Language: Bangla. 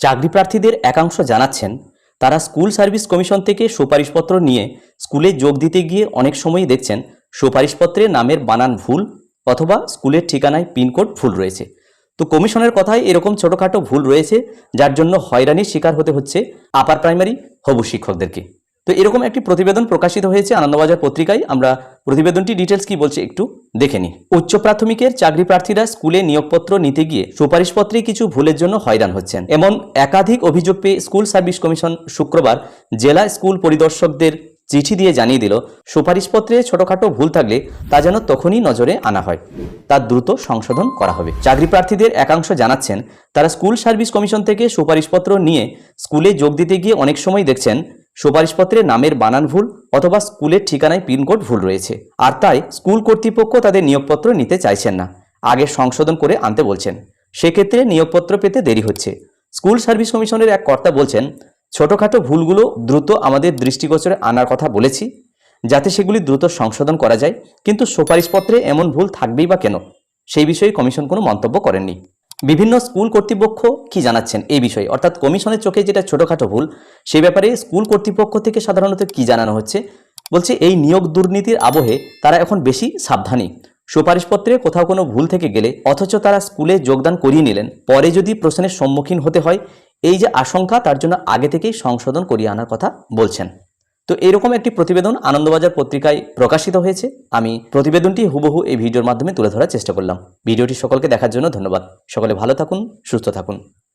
চাকরি প্রার্থীদের একাংশ জানাচ্ছেন, তারা স্কুল সার্ভিস কমিশন থেকে সুপারিশপত্র নিয়ে স্কুলে যোগ দিতে গিয়ে অনেক সময়ই দেখছেন সুপারিশপত্রে নামের বানান ভুল অথবা স্কুলের ঠিকানায় পিনকোড ভুল রয়েছে। তো কমিশনের কথায় এরকম ছোটোখাটো ভুল রয়েছে, যার জন্য হয়রানির শিকার হতে হচ্ছে আপার প্রাইমারি হবু শিক্ষকদেরকে। তো এরকম একটি প্রতিবেদন প্রকাশিত হয়েছে আনন্দবাজার পত্রিকায়। আমরা প্রতিবেদনটি ডিটেলস কি বলছে একটু দেখে নিই। উচ্চ প্রাথমিকের চাকরি প্রার্থীরা স্কুলে নিয়োগপত্র নিতে গিয়ে সুপারিশপত্রে কিছু ভুলের জন্য হয়রান হচ্ছেন। এমন একাধিক অভিযোগ পেয়ে স্কুল সার্ভিস কমিশন শুক্রবার জেলা স্কুল পরিদর্শকদের চিঠি দিয়ে জানিয়ে দিল, সুপারিশপত্রে ছোটখাটো ভুল থাকলে তা যেন তখনই নজরে আনা হয়। তা দ্রুত সংশোধন করা হবে। চাকরি প্রার্থীদের একাংশ জানাচ্ছেন, তারা স্কুল সার্ভিস কমিশন থেকে সুপারিশপত্র নিয়ে স্কুলে যোগ দিতে গিয়ে অনেক সময় দেখছেন সুপারিশপত্রে নামের বানান ভুল অথবা স্কুলের ঠিকানায় পিনকোড ভুল রয়েছে। আর তাই স্কুল কর্তৃপক্ষ তাদের নিয়োগপত্র নিতে চাইছেন না। আগে সংশোধন করে আনতে বলছেন। সেক্ষেত্রে নিয়োগপত্র পেতে দেরি হচ্ছে। স্কুল সার্ভিস কমিশনের এক কর্তা বলছেন, ছোটোখাটো ভুলগুলো দ্রুত আমাদের দৃষ্টিগোচরে আনার কথা বলেছি, যাতে সেগুলি দ্রুত সংশোধন করা যায়, কিন্তু সুপারিশপত্রে এমন ভুল থাকবেই বা কেন? সেই বিষয়ে কমিশন কোনো মন্তব্য করেননি। বিভিন্ন স্কুল কর্তৃপক্ষ কি জানাচ্ছেন এই বিষয়ে? অর্থাৎ কমিশনের চোখে যেটা ছোটোখাটো ভুল সেই ব্যাপারে স্কুল কর্তৃপক্ষ থেকে সাধারণত কি জানানো হচ্ছে? বলছে, এই নিয়োগ দুর্নীতির আবহে তারা এখন বেশি সাবধানী। সুপারিশপত্রে কোথাও কোনো ভুল থেকে গেলে, অথচ তারা স্কুলে যোগদান করিয়ে নিলেন, পরে যদি প্রশ্নের সম্মুখীন হতে হয়, এই যে আশঙ্কা তার জন্য আগে থেকেই সংশোধন করিয়ে আনার কথা বলছেন। তো এরকম একটি প্রতিবেদন আনন্দবাজার পত্রিকায় প্রকাশিত হয়েছে। আমি প্রতিবেদনটি হুবহু এই ভিডিওর মাধ্যমে তুলে ধরার চেষ্টা করলাম। ভিডিওটি সকলকে দেখার জন্য ধন্যবাদ। সকলে ভালো থাকুন, সুস্থ থাকুন।